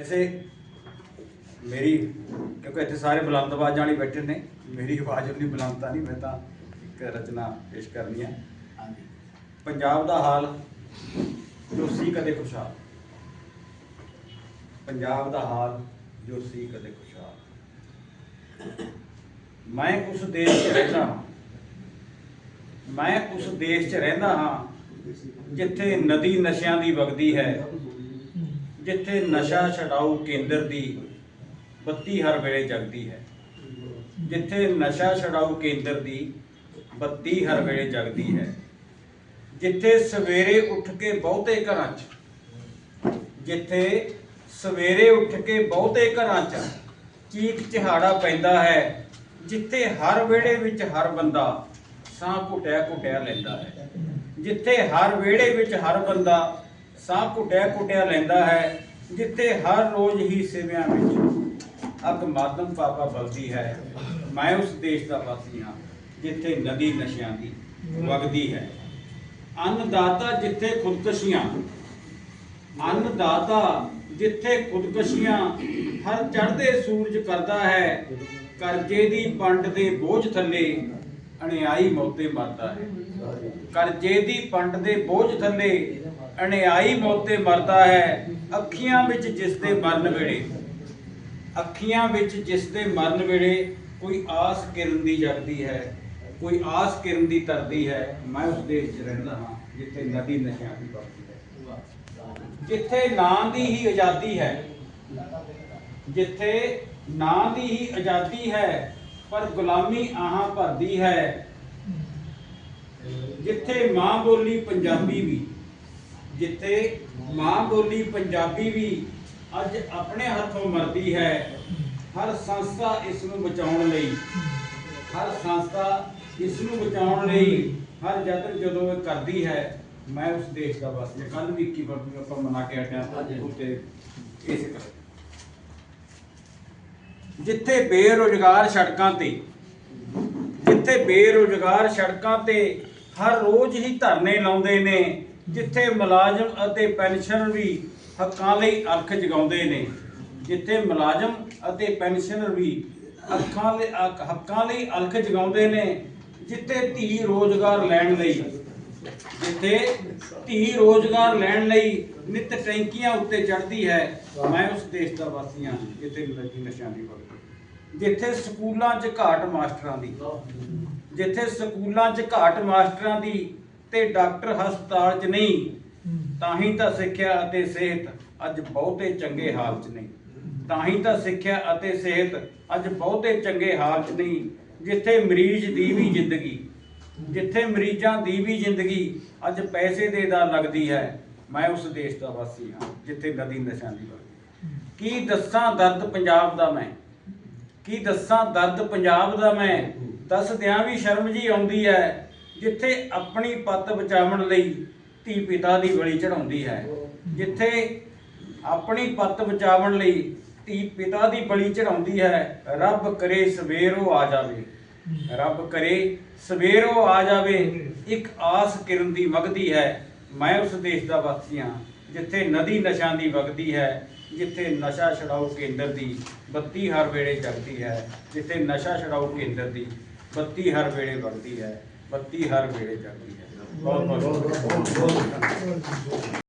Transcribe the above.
ਵੈਸੇ ਮੇਰੀ ਕਿਉਂਕਿ ਇੱਥੇ ਸਾਰੇ ਬੁਲੰਦ ਆਵਾਜ਼ਾਂ ਵਾਲੀ ਬੈਠੇ ਨੇ ਮੇਰੀ ਆਵਾਜ਼ ਉਨੀ ਬੁਲੰਦ ਤਾਂ ਨਹੀਂ ਮੈਂ ਤਾਂ ਇੱਕ ਰਚਨਾ ਪੇਸ਼ ਕਰਨੀ ਹੈ। ਹਾਂਜੀ। ਪੰਜਾਬ ਦਾ ਹਾਲ ਜੋ ਸੀ ਕਦੇ ਖੁਸ਼ਹਾਲ। ਪੰਜਾਬ ਦਾ ਹਾਲ ਜੋ ਸੀ ਕਦੇ ਖੁਸ਼ਹਾਲ। ਮੈਂ ਉਸ ਦੇਸ਼ 'ਚ ਰਹਿੰਦਾ ਹਾਂ। ਮੈਂ ਉਸ ਦੇਸ਼ 'ਚ ਰਹਿੰਦਾ ਹਾਂ ਜਿੱਥੇ ਨਦੀ ਨਸ਼ਿਆਂ ਦੀ ਵਗਦੀ ਹੈ। ਜਿੱਥੇ ਨਸ਼ਾ ਛਡਾਊ ਕੇਂਦਰ ਦੀ ਬੱਤੀ ਹਰ ਵੇਲੇ ਜਗਦੀ ਹੈ। ਜਿੱਥੇ ਨਸ਼ਾ ਛਡਾਊ ਕੇਂਦਰ ਦੀ ਬੱਤੀ ਹਰ ਵੇਲੇ ਜਗਦੀ ਹੈ। ਜਿੱਥੇ ਸਵੇਰੇ ਉੱਠ ਕੇ ਬਹੁਤੇ ਘਰਾਂ 'ਚ, ਜਿੱਥੇ ਸਵੇਰੇ ਉੱਠ ਕੇ ਬਹੁਤੇ ਘਰਾਂ 'ਚ ਚੀਕ ਚਿਹਾੜਾ ਪੈਂਦਾ ਹੈ, ਜਿੱਥੇ ਹਰ ਵਿਹੜੇ ਵਿੱਚ ਹਰ ਬੰਦਾ ਸਾਹ ਘੁੱਟਿਆ ਘੁੱਟਿਆ ਲੈਂਦਾ ਹੈ। ਜਿੱਥੇ ਹਰ ਵਿਹੜੇ ਵਿੱਚ ਹਰ ਬੰਦਾ ਸਾਹ ਘੁੱਟਿਆ ਘੁੱਟਿਆ ਲੈਂਦਾ ਹੈ, ਜਿੱਥੇ ਹਰ ਰੋਜ਼ ਹੀ ਸਿਵਿਆਂ ਵਿੱਚ ਅੱਗ ਮਾਤਮ ਪਾਪਾ ਬਲਦੀ ਹੈ। ਮੈਂ ਉਸ ਦੇਸ਼ ਦਾ ਵਾਸੀ ਹਾਂ, ਜਿੱਥੇ ਨਦੀ ਨਸ਼ਿਆਂ ਦੀ ਵਗਦੀ ਹੈ। ਅੰਨਦਾਤਾ ਜਿੱਥੇ ਖੁਦਕਸ਼ੀਆਂ, ਅੰਨਦਾਤਾ ਜਿੱਥੇ ਖੁਦਕਸ਼ੀਆਂ, ਹਰ ਚੜ੍ਹਦੇ ਸੂਰਜ ਕਰਦਾ ਹੈ, ਕਰਜ਼ੇ ਦੀ ਪੰਡ ਦੇ ਬੋਝ ਥੱਲੇ ਅਣਿਆਈ ਮੌਤੇ ਮਰਦਾ ਹੈ। ਕਰਜ਼ੇ ਦੀ ਪੰਡ ਦੇ ਬੋਝ ਥੱਲੇ, ਅਣਿਆਈ ਮੌਤੇ ਮਰਦਾ ਹੈ। ਅੱਖੀਆਂ ਵਿੱਚ ਜਿਸ ਦੇ ਮਰਨ ਵੇਲੇ, ਅੱਖੀਆਂ ਵਿੱਚ ਜਿਸ ਦੇ ਮਰਨ ਵੇਲੇ ਕੋਈ ਆਸ ਕਿਰਨ ਦੀ ਜਗਦੀ ਹੈ, ਕੋਈ ਆਸ ਕਿਰਨ ਦੀ ਤਰਦੀ ਹੈ। ਮੈਂ ਉਸ ਦੇਸ਼ 'ਚ ਰਹਿੰਦਾ ਹਾਂ, ਜਿੱਥੇ ਨਦੀ ਨਸ਼ਿਆਂ ਦੀ ਵਗਦੀ ਹੈ। ਜਿੱਥੇ ਨਾਂ ਦੀ ਹੀ ਆਜ਼ਾਦੀ ਹੈ, ਜਿੱਥੇ ਨਾਂ ਦੀ ਹੀ ਆਜ਼ਾਦੀ ਹੈ ਪਰ ਗੁਲਾਮੀ ਆਹਾਂ ਭਰਦੀ ਹੈ। ਜਿੱਥੇ ਮਾਂ ਬੋਲੀ ਪੰਜਾਬੀ ਵੀ, ਜਿੱਥੇ ਮਾਂ ਬੋਲੀ ਪੰਜਾਬੀ ਵੀ ਅੱਜ ਆਪਣੇ ਹੱਥੋਂ ਮਰਦੀ ਹੈ, ਹਰ ਸੰਸਥਾ ਇਸ ਨੂੰ ਬਚਾਉਣ ਲਈ। ਹਰ ਸੰਸਥਾ ਇਸ ਨੂੰ ਬਚਾਉਣ ਲਈ ਹਰ ਯਤਨ ਜਦੋਂ ਇਹ ਕਰਦੀ ਹੈ, ਮੈਂ ਉਸ ਦੇਸ਼ ਦਾ ਵਾਸੀ ਕੱਲ ਵੀ 21 ਫਰਵਰੀ ਨੂੰ ਆਪਾਂ ਮਨਾ ਕੇ ਹਟਿਆ ਉੱਤੇ ਇਸ ਕਰ ਜਿੱਥੇ ਬੇਰੁਜ਼ਗਾਰ ਸੜਕਾਂ ਤੇ, ਜਿੱਥੇ ਬੇਰੁਜ਼ਗਾਰ ਸੜਕਾਂ ਤੇ ਹਰ ਰੋਜ਼ ਹੀ ਧਰਨੇ ਲਾਉਂਦੇ ਨੇ, ਜਿੱਥੇ ਮੁਲਾਜ਼ਮ ਅਤੇ ਪੈਨਸ਼ਨਰ ਵੀ ਹੱਕਾਂ ਲਈ ਅੱਖ ਜਗਾਉਂਦੇ ਨੇ, ਜਿੱਥੇ ਮੁਲਾਜ਼ਮ ਅਤੇ ਪੈਨਸ਼ਨਰ ਵੀ ਅੱਖਾਂ ਲਈ ਹੱਕਾਂ ਲਈ ਅੱਖ ਜਗਾਉਂਦੇ ਨੇ, ਜਿੱਥੇ ਧੀ ਰੋਜ਼ਗਾਰ ਲੈਣ ਲਈ ਜਿੱਥੇ ਧੀ ਰੋਜ਼ਗਾਰ ਲੈਣ ਲਈ ਨਿਤ ਟੈਂਕੀਆਂ ਉੱਤੇ ਚੜ੍ਹਦੀ ਹੈ। ਮੈਂ ਉਸ ਦੇਸ਼ ਦਾ ਵਾਸੀ ਹਾਂ, ਜਿੱਥੇ ਨਸ਼ੀ ਨਸ਼ਿਆਂ ਦੀ ਜਿੱਥੇ ਸਕੂਲਾਂ 'ਚ ਘਾਟ ਮਾਸਟਰਾਂ ਦੀ, ਜਿੱਥੇ ਸਕੂਲਾਂ 'ਚ ਘਾਟ ਮਾਸਟਰਾਂ ਦੀ ਤੇ ਡਾਕਟਰ ਹਸਪਤਾਲ 'ਚ ਨਹੀਂ, ਤਾਂ ਹੀ ਤਾਂ ਸਿੱਖਿਆ ਅਤੇ ਸਿਹਤ ਅੱਜ ਬਹੁਤੇ ਚੰਗੇ ਹਾਲ 'ਚ ਨਹੀਂ। ਤਾਂ ਹੀ ਤਾਂ ਸਿੱਖਿਆ ਅਤੇ ਸਿਹਤ ਅੱਜ ਬਹੁਤੇ ਚੰਗੇ ਹਾਲ 'ਚ ਨਹੀਂ, ਜਿੱਥੇ ਮਰੀਜ਼ ਦੀ ਵੀ ਜ਼ਿੰਦਗੀ ਜਿੱਥੇ ਮਰੀਜ਼ਾਂ ਦੀ ਵੀ ਜ਼ਿੰਦਗੀ ਅੱਜ ਪੈਸੇ ਦੇ ਦਾ ਲੱਗਦੀ ਹੈ, ਮੈਂ ਉਸ ਦੇਸ਼ ਦਾ ਵਾਸੀ ਹਾਂ, ਜਿੱਥੇ ਨਦੀ ਨਸ਼ਿਆਂ ਦੀ ਵਗਦੀ ਕੀ ਦੱਸਾਂ ਦਰਦ ਪੰਜਾਬ ਦਾ ਮੈਂ? ਕੀ ਦੱਸਾਂ ਦਰਦ ਪੰਜਾਬ ਦਾ ਮੈਂ? ਦੱਸਦਿਆਂ ਵੀ ਸ਼ਰਮ ਜੀ ਆਉਂਦੀ ਹੈ, ਜਿੱਥੇ ਆਪਣੀ ਪੱਤ ਬਚਾਉਣ ਲਈ ਧੀ ਪਿਤਾ ਦੀ ਬਲੀ ਚੜਾਉਂਦੀ ਹੈ। ਜਿੱਥੇ ਆਪਣੀ ਪੱਤ ਬਚਾਉਣ ਲਈ ਧੀ ਪਿਤਾ ਦੀ ਬਲੀ ਚੜਾਉਂਦੀ ਹੈ, ਰੱਬ ਕਰੇ ਸਵੇਰ ਸਵੇਰੋ ਆ ਜਾਵੇ। ਰੱਬ ਕਰੇ, ਸਵੇਰ ਉਹ ਆ ਜਾਵੇ, ਇੱਕ ਆਸ ਕਿਰਨ ਦੀ ਵਗਦੀ ਹੈ। ਮੈਂ ਉਸ ਦੇਸ਼ ਦਾ ਵਾਸੀ ਹਾਂ, ਜਿੱਥੇ ਨਦੀ ਨਸ਼ਾਂ ਦੀ ਵਗਦੀ ਹੈ, ਜਿੱਥੇ ਨਸ਼ਾ ਛਡਾਊ ਕੇਂਦਰ ਦੀ ਬੱਤੀ ਹਰ ਵੇਲੇ ਜਗਦੀ ਹੈ, ਜਿੱਥੇ ਨਸ਼ਾ ਛਡਾਊ ਕੇਂਦਰ ਦੀ ਬੱਤੀ ਹਰ ਵੇਲੇ ਵਗਦੀ ਹੈ, ਬੱਤੀ ਹਰ ਵੇਲੇ ਜਗਦੀ ਹੈ। ਬਹੁਤ ਬਹੁਤ